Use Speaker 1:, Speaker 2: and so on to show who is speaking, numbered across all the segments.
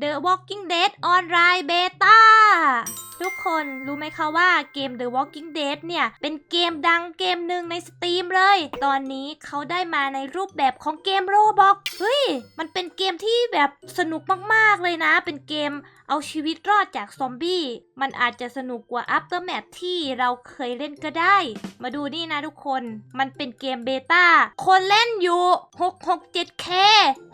Speaker 1: The Walking Dead Online Beta ทุกคนรู้ไหมคะว่าเกม The Walking Dead เนี่ย เป็นเกมดังเกมหนึ่งในสตรีมเลย ตอนนี้เขาได้มาในรูปแบบของเกมโรบอกเฮ้ย มันเป็นเกมที่แบบสนุกมากๆเลยนะ เป็นเกม เอาชีวิตรอดจากซอมบี้ มันอาจจะสนุกกว่า Aftermath ที่เราเคยเล่นก็ได้ มาดูนี่นะทุกคน มันเป็นเกมเบต้า คนเล่นอยู่ 667K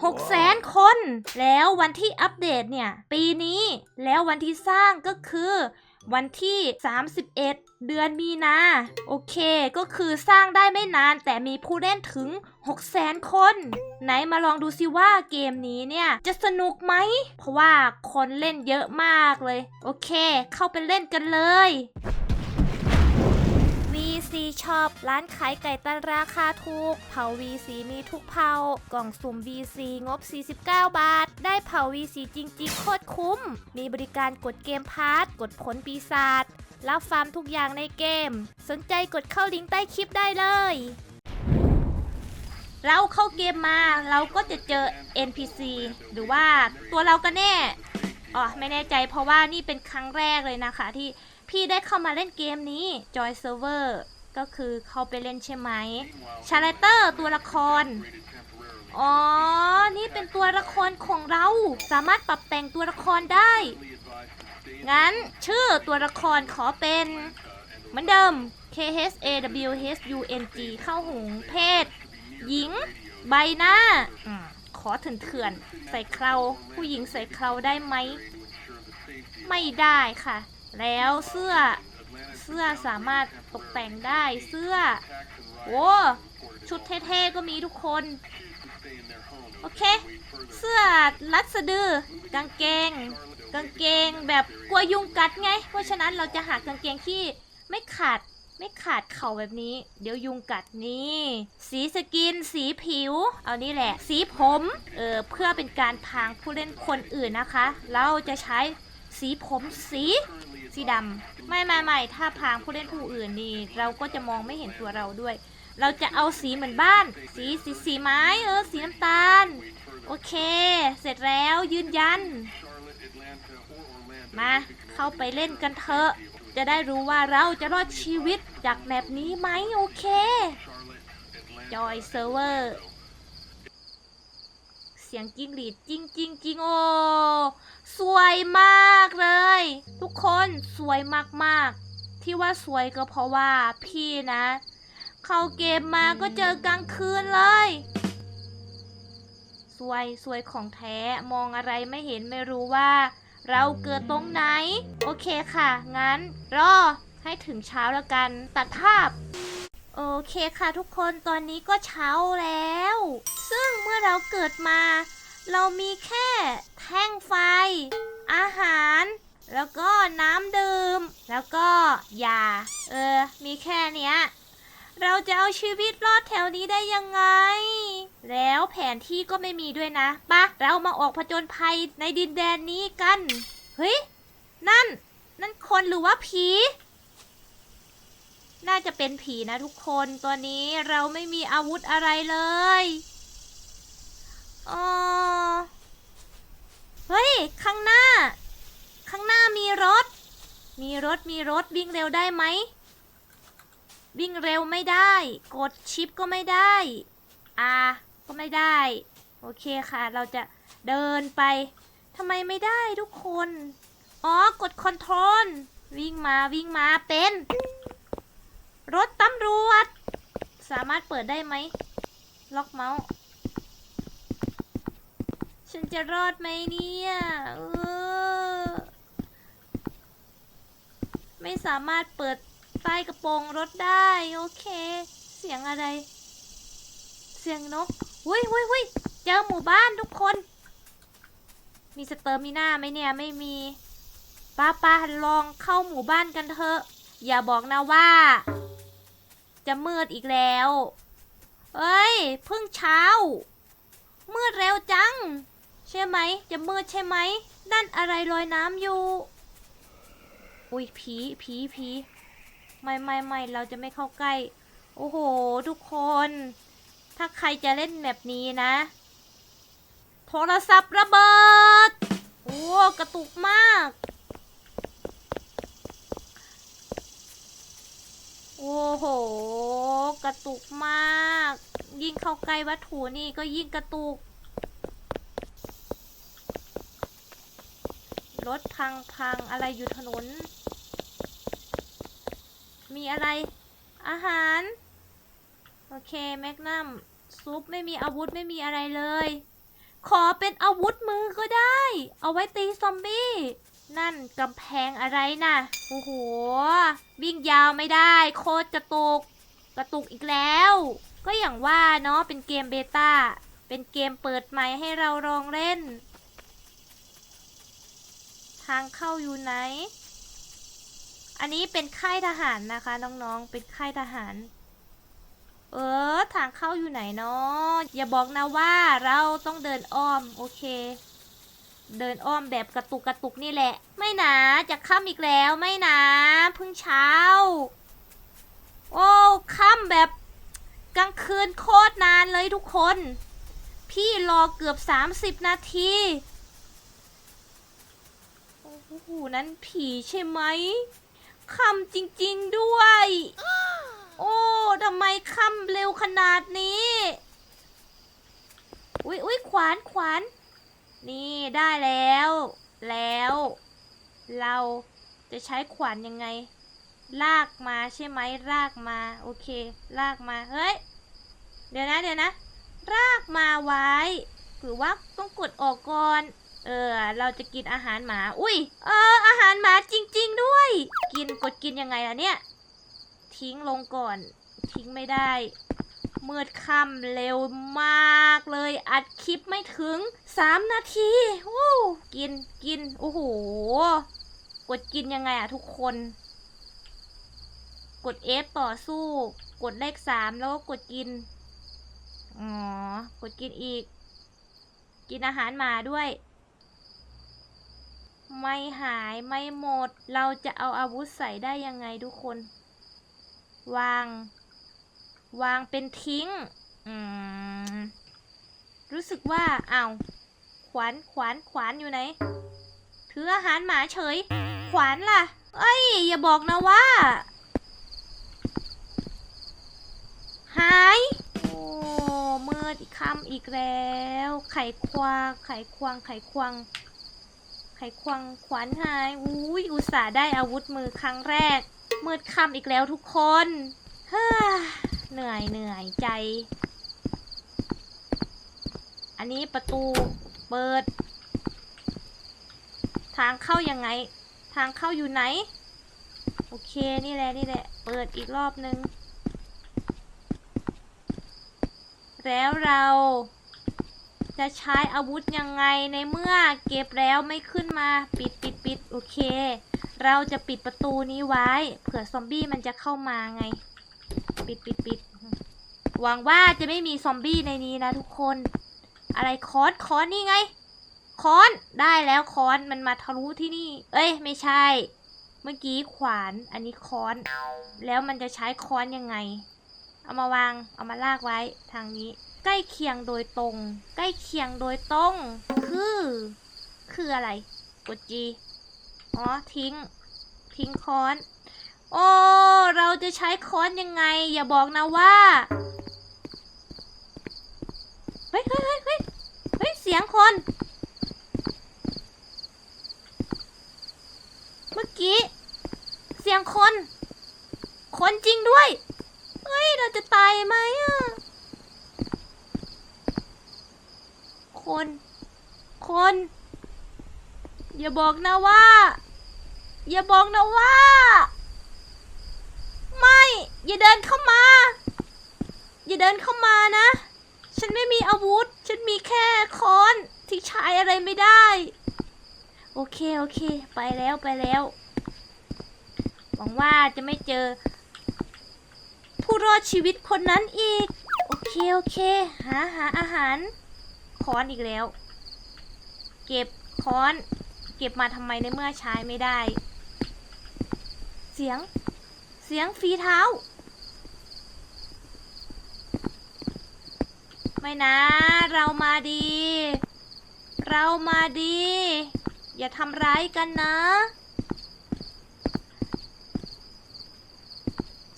Speaker 1: 6แสนคน แล้ววันที่อัปเดตเนี่ย ปีนี้ แล้ววันที่สร้างก็คือวันที่ 31 เดือนมีนา โอเค ก็คือสร้างได้ไม่นานแต่มีผู้เล่นถึง6แสนคน ไหนมาลองดูซิว่าเกมนี้เนี่ย จะสนุกไหม เพราะว่าคนเล่นเยอะมากเลย โอเค เข้าไปเล่นกันเลย VC Shop ร้านขายไก่ตันราคาถูก เผา VC มีทุกเผา กล่องสุ่ม VC งบ 49 บาท ได้เผา VC จริงๆ โคตรคุ้ม มีบริการกดเกมพาร์ทกดผลปีศาจ รับฟาร์มทุกอย่างในเกม สนใจกดเข้าลิงก์ใต้คลิปได้เลย เราเข้าเกมมาเราก็จะเจอ NPC หรือว่าตัวเรากันแน่อ๋อไม่แน่ใจเพราะว่านี่เป็นครั้งแรกเลยนะคะ ที่พี่ได้เข้ามาเล่นเกมนี้ Joy Server ก็คือเข้าไปเล่นใช่ไหมชาร์เตอร์ตัวละคร อ๋อ นี่เป็นตัวละครของเรา สามารถปรับแต่งตัวละครได้ งั้นชื่อตัวละครขอเป็นเหมือนเดิม K H A W H U N G เข้าหงเพศ หญิง ใบหน้าอขอเถื่อนๆใส่เคราผู้หญิงใส่เคราได้ไหม ไม่ได้ค่ะ แล้วเสื้อเสื้อสามารถตกแต่งได้เสื้อ โอ้ ชุดเท่ๆก็มีทุกคน โอเค เสื้อรัดสะดือกางเกง กางเกงแบบกลัวยุงกัดไง เพราะฉะนั้นเราจะหากางเกงที่ไม่ขาดไม่ขาดเข่าแบบนี้ เดี๋ยวยุงกัดนี่ สีสกิน สีผิว เอานี่แหละ สีผม เออเพื่อเป็นการพรางผู้เล่นคนอื่นนะคะ เราจะใช้สีผมสีสีดำไม่ไม่ไม่ถ้าพรางผู้เล่นผู้อื่นนี่ เราก็จะมองไม่เห็นตัวเราด้วย เราจะเอาสีเหมือนบ้าน สีสีสีไม้เออสีน้ำตาล โอเค เสร็จแล้วยืนยัน มาเข้าไปเล่นกันเถอะ จะได้รู้ว่าเราจะรอดชีวิตจากแบบนี้ไหมโอเคจอยเซิร์ฟเวอร์เสียงจิ้งหรีดจริงจริงจริงโอสวยมากเลย ทุกคนสวยมากๆ ที่ว่าสวยก็เพราะว่าพี่นะ เข้าเกมมาก็เจอกลางคืนเลย สวยสวยของแท้มองอะไรไม่เห็นไม่รู้ว่า เราเกิดตรงไหน โอเคค่ะ งั้น รอ ให้ถึงเช้าแล้วกัน ตัดภาพ โอเคค่ะทุกคนตอนนี้ก็เช้าแล้ว ซึ่งเมื่อเราเกิดมา เรามีแค่แท่งไฟ อาหารแล้วก็น้ำดื่ม แล้วก็ยา เออ มีแค่เนี้ย เราจะเอาชีวิตรอดแถวนี้ได้ยังไง แล้วแผนที่ก็ไม่มีด้วยนะปะเรามาออกผจญภัยในดินแดนนี้กัน เฮ้ย นั่น นั่นคนหรือว่าผี น่าจะเป็นผีนะทุกคนตอนนี้เราไม่มีอาวุธอะไรเลยอ๋อเฮ้ย ข้างหน้า ข้างหน้ามีรถ มีรถมีรถวิ่งเร็วได้ไหม วิ่งเร็วไม่ได้ กดชิปก็ไม่ได้อาก็ไม่ได้ โอเคค่ะ เราจะเดินไปทำไมไม่ได้ทุกคน อ๋อ กดคอนโทรล วิ่งมาวิ่งมาเป็น รถตำรวจ สามารถเปิดได้ไหม ล็อกเมาส์ ฉันจะรอดไหมเนี่ยเออไม่สามารถเปิด ใต้กระโปรงรถได้ โอเค เสียงอะไร เสียงนกหุยหุยหุยเจอหมู่บ้านทุกคน มีสเตอร์มิน่าไหมเนี่ยไม่มีป้าป้าลองเข้าหมู่บ้านกันเถอะ อย่าบอกนะว่า จะมืดอีกแล้วเอ้ยเพิ่งเช้า มืดเร็วจัง ใช่ไหม จะมืดใช่ไหมนั่นอะไรลอยน้ำอยู่ อุ้ยผีผีผี ไม่ไม่ไม่เราจะไม่เข้าใกล้ โอ้โห ทุกคน ถ้าใครจะเล่นแบบนี้นะ โทรศัพท์ระเบิด โอ้ กระตุกมาก โอ้โห กระตุกมาก ยิ่งเข้าใกล้วัตถุนี่ก็ยิ่งกระตุกรถพังพังอะไรอยู่ถนน มีอะไร อาหาร โอเค แมกนัมซุปไม่มีอาวุธไม่มีอะไรเลย ขอเป็นอาวุธมือก็ได้ เอาไว้ตีซอมบี้ นั่นกำแพงอะไรน่ะ โอ้โห วิ่งยาวไม่ได้ โคตรกระตุก กระตุกอีกแล้ว ก็อย่างว่าเนาะ เป็นเกมเบต้า เป็นเกมเปิดใหม่ให้เราลองเล่น ทางเข้าอยู่ไหน อันนี้เป็นค่ายทหารนะคะ น้องๆ เป็นค่ายทหาร เออ ทางเข้าอยู่ไหนเนาะอย่าบอกนะว่าเราต้องเดินอ้อม โอเค เดินอ้อมแบบกระตุกกระตุกนี่แหละ ไม่นะจะค่ำอีกแล้วไม่นะเพิ่งเช้า โอ้ค่ำแบบกลางคืนโคตรนานเลยทุกคน พี่รอเกือบ 30 นาทีโอ้โหนั่นผีใช่ไหม คำจริงๆด้วย โอ้ทำไมคำเร็วขนาดนี้ อุ๊ยอุ๊ยขวานขวานนี่ได้แล้ว แล้ว เราจะใช้ขวานยังไง ลากมาใช่ไหมลากมา โอเค ลากมา เฮ้ย เดี๋ยวนะเดี๋ยวนะ ลากมาไว้หรือว่าต้องกดออกก่อน เออ เราจะกินอาหารหมา อุ้ย เออ อาหารหมาจริง ๆ ด้วย กินยังไงล่ะเนี่ย ทิ้งลงก่อน ทิ้งไม่ได้ มืดค่ำเร็วมากเลย อัดคลิปไม่ถึง3นาทีวู้กินกิน โอ้โห กดกินยังไงอะทุกคน กด F ต่อสู้ กดเลข3แล้วก็กดกิน อ๋อ กดกินอีก กินอาหารมาด้วย ไม่หายไม่หมด เราจะเอาอาวุธใส่ได้ยังไงทุกคน วาง วางเป็นทิ้ง รู้สึกว่าเอาขวานขวานขวานอยู่ไหน ถืออาหารหมาเฉย ขวานล่ะ เอ้ย อย่าบอกนะว่า หาย โอ้มืดอีกคำอีกแล้ว ไข่ควาง ไข่ควาง ไข่ควาง ไขควงขวานหายอุ้ยอุตส่าห์ได้อาวุธมือครั้งแรก มืดค่ำอีกแล้วทุกคนฮ่าเหนื่อยเหนื่อยใจ อันนี้ประตูเปิด ทางเข้ายังไง ทางเข้าอยู่ไหน โอเคนี่แหละนี่แหละ เปิดอีกรอบนึง แล้วเรา จะใช้อาวุธยังไงในเมื่อเก็บแล้วไม่ขึ้นมาปิดปิดปิดโอเค เราจะปิดประตูนี้ไว้ เผื่อซอมบี้มันจะเข้ามาไง ปิดปิดปิดหวังว่าจะไม่มีซอมบี้ในนี้นะทุกคน อะไรคอนคอนนี่ไงคอนได้แล้วคอนมันมาทะลุที่นี่ เอ้ย ไม่ใช่ เมื่อกี้ขวานอันนี้คอน แล้วมันจะใช้คอนยังไง เอามาวางเอามาลากไว้ทางนี้ ใกล้เคียงโดยตรง ใกล้เคียงโดยตรง คือ คืออะไร กด G อ๋อ ทิ้ง ทิ้งค้อน โอ้ เราจะใช้ค้อนยังไง อย่าบอกนะว่า เฮ้ยเฮ้ยเฮ้ยเฮ้ยเฮ้ย เสียงคน เมื่อกี้ เสียงคน คนจริงด้วย เฮ้ย เราจะตายไหมอะ คน คน อย่าบอกนะว่า อย่าบอกนะว่า ไม่ อย่าเดินเข้ามา อย่าเดินเข้ามานะ ฉันไม่มีอาวุธ ฉันมีแค่ค้อนที่ใช้อะไรไม่ได้ โอเค โอเค ไปแล้วไปแล้ว หวังว่าจะไม่เจอ ผู้รอดชีวิตคนนั้นอีก โอเค โอเค หาหาอาหาร ค้อนอีกแล้ว เก็บค้อน เก็บมาทำไมในเมื่อใช้ไม่ได้ เสียง เสียงฝีเท้า ไม่นะ เรามาดี เรามาดี อย่าทำร้ายกันนะ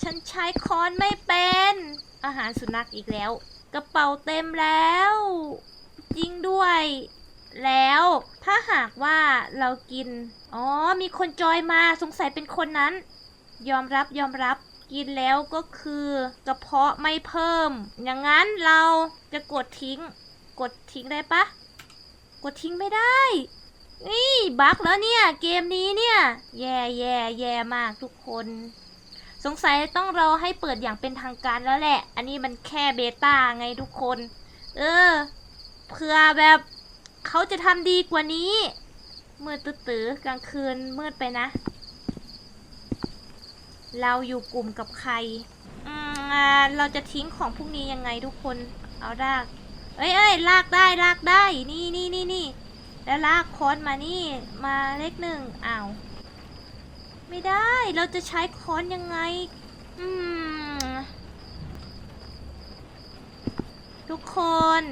Speaker 1: ฉันใช้ค้อนไม่เป็น อาหารสุนัขอีกแล้ว กระเป๋าเต็มแล้ว จริงด้วย แล้วถ้าหากว่าเรากิน อ๋อ มีคนจอยมาสงสัยเป็นคนนั้น ยอมรับยอมรับกินแล้วก็คือกระเพาะไม่เพิ่ม อย่างนั้นเราจะกดทิ้ง กดทิ้งได้ปะกดทิ้งไม่ได้ นี่บั๊กแล้วเนี่ยเกมนี้เนี่ย แย่แย่แย่มากทุกคน สงสัยต้องรอให้เปิดอย่างเป็นทางการแล้วแหละ อันนี้มันแค่เบต้าไงทุกคน เออ เพื่อแบบเขาจะทำดีกว่านี้ มืดตื้อกลางคืนมืดไปนะ เราอยู่กลุ่มกับใครอืมเราจะทิ้งของพวกนี้ยังไงทุกคน เอาราก เอ้ยเอ้ยลากได้ลากได้ นี่นี่นี่นี่ แล้วลากค้อนมานี่มาเลขหนึ่งอ้าวไม่ได้ เราจะใช้ค้อนยังไง อืม ทุกคน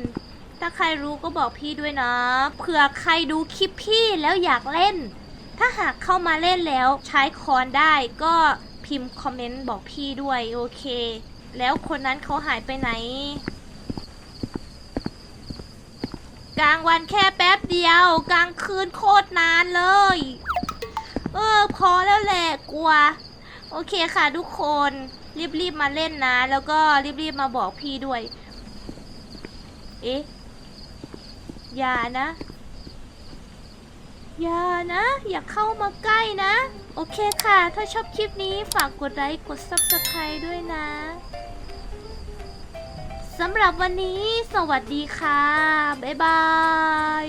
Speaker 1: ถ้าใครรู้ก็บอกพี่ด้วยนะ เผื่อใครดูคลิปพี่แล้วอยากเล่น ถ้าหากเข้ามาเล่นแล้วใช้คอนได้ก็พิมพ์คอมเมนต์บอกพี่ด้วยโอเค แล้วคนนั้นเขาหายไปไหน กลางวันแค่แป๊บเดียว กลางคืนโคตรนานเลย เออ พอแล้วแหละกลัว โอเคค่ะทุกคนรีบๆมาเล่นนะ แล้วก็รีบๆมาบอกพี่ด้วย เอ๊ะ อย่านะ อย่านะ อย่าเข้ามาใกล้นะ โอเคค่ะ ถ้าชอบคลิปนี้ฝากกดไลค์กด Subscribe ด้วยนะสำหรับวันนี้สวัสดีค่ะ บ๊ายบาย